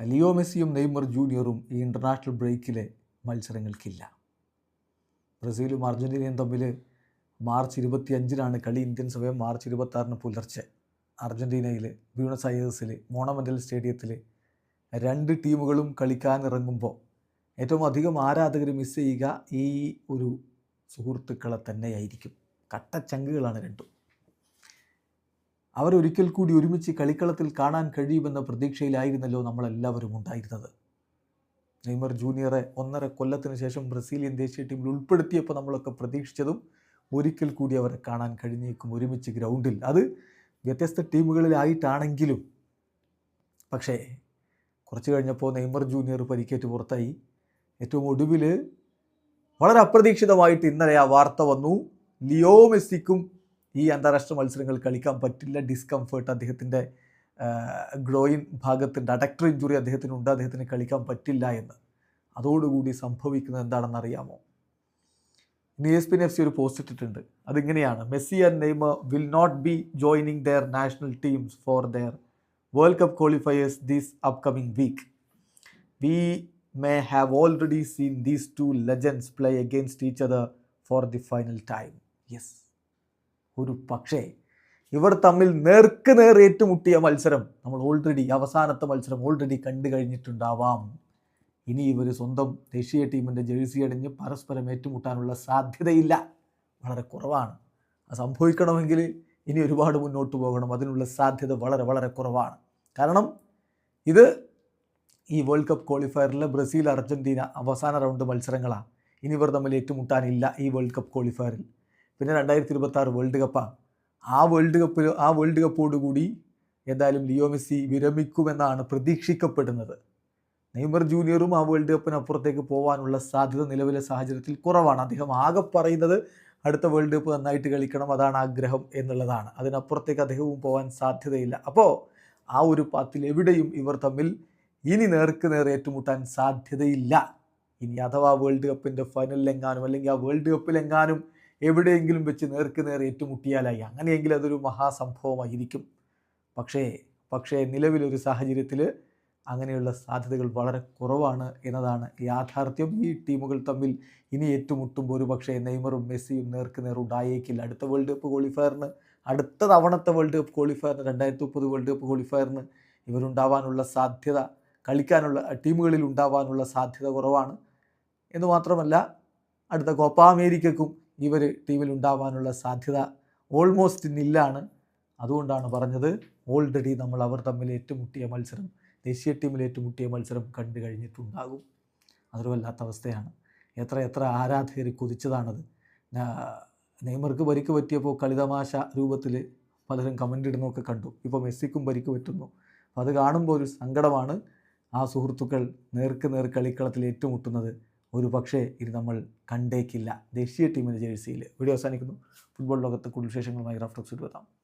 Leo മെസ്സിയും Neymar ജൂനിയറും ഈ international ബ്രേക്കിലെ മത്സരങ്ങൾക്കില്ല. ബ്രസീലും അർജന്റീനയും തമ്മിൽ മാർച്ച് ഇരുപത്തി അഞ്ചിനാണ് കളി. ഇന്ത്യൻ സമയം മാർച്ച് ഇരുപത്താറിന് പുലർച്ചെ. അർജന്റീനയിൽ ബ്യൂണസ് അയേഴ്സിൽ മോണമെന്റൽ സ്റ്റേഡിയത്തിൽ രണ്ട് ടീമുകളും കളിക്കാനിറങ്ങുമ്പോൾ ഏറ്റവും അധികം ആരാധകർ മിസ് ചെയ്യുക ഈ ഒരു സുഹൃത്തുക്കളെ തന്നെയായിരിക്കും. കട്ടച്ചങ്കുകളാണ് രണ്ടും. അവരൊരിക്കൽ കൂടി ഒരുമിച്ച് കളിക്കളത്തിൽ കാണാൻ കഴിയുമെന്ന പ്രതീക്ഷയിലായിരുന്നല്ലോ നമ്മളെല്ലാവരും ഉണ്ടായിരുന്നത്. നെയ്മർ ജൂനിയറെ ഒന്നര കൊല്ലത്തിന് ശേഷം ബ്രസീലിയൻ ദേശീയ ടീമിൽ ഉൾപ്പെടുത്തിയപ്പോൾ നമ്മളൊക്കെ പ്രതീക്ഷിച്ചതും ഒരിക്കൽ കൂടി അവരെ കാണാൻ കഴിഞ്ഞേക്കും ഒരുമിച്ച് ഗ്രൗണ്ടിൽ. അത് വ്യത്യസ്ത ടീമുകളിലായിട്ടാണെങ്കിലും. പക്ഷേ കുറച്ച് കഴിഞ്ഞപ്പോൾ നെയ്മർ ജൂനിയർ പരിക്കേറ്റ് പുറത്തായി. ഏറ്റവും ഒടുവിൽ വളരെ അപ്രതീക്ഷിതമായിട്ട് ഇന്നലെ ആ വാർത്ത വന്നു. ലിയോ മെസ്സിക്കും ഈ അന്താരാഷ്ട്ര മത്സരങ്ങൾ കളിക്കാൻ പറ്റില്ല. ഡിസ്കംഫേർട്ട് അദ്ദേഹത്തിന്റെ ഗ്രോയിൻ ഭാഗത്തിന്റെ അഡക്ടർ ഇഞ്ചുറി അദ്ദേഹത്തിനുണ്ട്. അദ്ദേഹത്തിന് കളിക്കാൻ പറ്റില്ല എന്ന്. അതോടുകൂടി സംഭവിക്കുന്നത് എന്താണെന്ന് അറിയാമോ? ഇനി എസ് പിൻ എഫ് സി ഒരു പോസ്റ്റ് ഇട്ടിട്ടുണ്ട്. അതിങ്ങനെയാണ്. Messi and Neymar will not be joining their national teams for their World Cup qualifiers these upcoming week we may have already seen these two legends play against each other for the final time yes ഒരു പക്ഷേ ഇവർ തമ്മിൽ നേർക്ക് നേർ ഏറ്റുമുട്ടിയ മത്സരം നമ്മൾ already അവസാനത്തെ മത്സരം ഓൾറെഡി കണ്ടു കഴിഞ്ഞിട്ടുണ്ടാവാം. ഇനി ഇവർ സ്വന്തം ദേശീയ ടീമിന്റെ ജേഴ്സി അണിഞ്ഞ് പരസ്പരം ഏറ്റുമുട്ടാനുള്ള സാധ്യതയില്ല. വളരെ കുറവാണ്. അത് സംഭവിക്കണമെങ്കിൽ ഇനി ഒരുപാട് മുന്നോട്ട് പോകണം. അതിനുള്ള സാധ്യത വളരെ വളരെ കുറവാണ്. കാരണം ഇത് ഈ വേൾഡ് കപ്പ് ക്വാളിഫയറിലെ ബ്രസീൽ അർജന്റീന അവസാന റൗണ്ട് മത്സരങ്ങളാണ് ഇനി ഇവർ തമ്മിൽ ഏറ്റുമുട്ടാനില്ല ഈ വേൾഡ് കപ്പ് ക്വാളിഫയറിൽ പിന്നെ രണ്ടായിരത്തി ഇരുപത്തി ആറ് വേൾഡ് കപ്പാണ് ആ വേൾഡ് കപ്പിൽ ആ വേൾഡ് കപ്പോടുകൂടി എന്തായാലും ലിയോ മെസ്സി വിരമിക്കുമെന്നാണ് പ്രതീക്ഷിക്കപ്പെടുന്നത്. നെയ്മർ ജൂനിയറും ആ വേൾഡ് കപ്പിന് അപ്പുറത്തേക്ക് പോകാനുള്ള സാധ്യത നിലവിലെ സാഹചര്യത്തിൽ കുറവാണ്. അദ്ദേഹം ആകെ പറയുന്നത് അടുത്ത വേൾഡ് കപ്പ് നന്നായിട്ട് കളിക്കണം അതാണ് ആഗ്രഹം എന്നുള്ളതാണ്. അതിനപ്പുറത്തേക്ക് അദ്ദേഹവും പോകാൻ സാധ്യതയില്ല. അപ്പോൾ ആ ഒരു പാത്തിൽ എവിടെയും ഇവർ തമ്മിൽ ഇനി നേർക്ക് നേർ ഏറ്റുമുട്ടാൻ സാധ്യതയില്ല. ഇനി അഥവാ വേൾഡ് കപ്പിന്റെ ഫൈനലിലെങ്ങാനും അല്ലെങ്കിൽ ആ വേൾഡ് കപ്പിലെങ്ങാനും എവിടെയെങ്കിലും വെച്ച് നേർക്ക് നേർ ഏറ്റുമുട്ടിയാലായി. അങ്ങനെയെങ്കിൽ അതൊരു മഹാസംഭവമായിരിക്കും. പക്ഷേ പക്ഷേ നിലവിലൊരു സാഹചര്യത്തിൽ അങ്ങനെയുള്ള സാധ്യതകൾ വളരെ കുറവാണ് എന്നതാണ് യാഥാർത്ഥ്യം. ഈ ടീമുകൾ തമ്മിൽ ഇനി ഏറ്റുമുട്ടുമ്പോൾ ഒരു പക്ഷേ നെയ്മറും മെസ്സിയും നേർക്ക് നേർ ഉണ്ടായേക്കില്ല. അടുത്ത വേൾഡ് കപ്പ് ക്വാളിഫയറിന് അടുത്ത തവണത്തെ വേൾഡ് കപ്പ് ക്വാളിഫയറിന് രണ്ടായിരത്തി മുപ്പത് വേൾഡ് കപ്പ് ക്വാളിഫയറിന് ഇവരുണ്ടാവാനുള്ള സാധ്യത കളിക്കാനുള്ള ടീമുകളിൽ ഉണ്ടാവാനുള്ള സാധ്യത കുറവാണ്. എന്ന് മാത്രമല്ല അടുത്ത കോപ്പ അമേരിക്കക്കും ഇവർ ടീമിൽ ഉണ്ടാവാനുള്ള സാധ്യത ഓൾമോസ്റ്റ് നില്ലാണ്. അതുകൊണ്ടാണ് പറഞ്ഞത് ഓൾറെഡി നമ്മൾ അവർ തമ്മിൽ ഏറ്റുമുട്ടിയ മത്സരം ദേശീയ ടീമിൽ ഏറ്റുമുട്ടിയ മത്സരം കണ്ടു കഴിഞ്ഞിട്ടുണ്ടാകും. അതൊരു വല്ലാത്ത അവസ്ഥയാണ്. എത്ര എത്ര ആരാധകർ കൊതിച്ചതാണത്. നെയ്മർക്ക് പരിക്ക് പറ്റിയപ്പോൾ കളിതമാശ രൂപത്തിൽ പലരും കമന്റ് ഇടുന്നൊക്കെ കണ്ടു. ഇപ്പോൾ മെസ്സിക്കും പരിക്ക് പറ്റുന്നു. അപ്പോൾ അത് കാണുമ്പോൾ ഒരു സങ്കടമാണ് ആ സുഹൃത്തുക്കൾ നേർക്ക് നേർ കളിക്കളത്തിൽ ഏറ്റുമുട്ടുന്നത്. ഒരു പക്ഷേ ഇത് നമ്മൾ കണ്ടേക്കില്ല. ദേശീയ ടീമിന്റെ ജേഴ്സിയിൽ വീഡിയോ അവസാനിക്കുന്നു. ഫുട്ബോൾ ലോകത്ത് കൂടുതൽ വിശേഷങ്ങളുമായി റഫ്ലക്സ് എത്താം.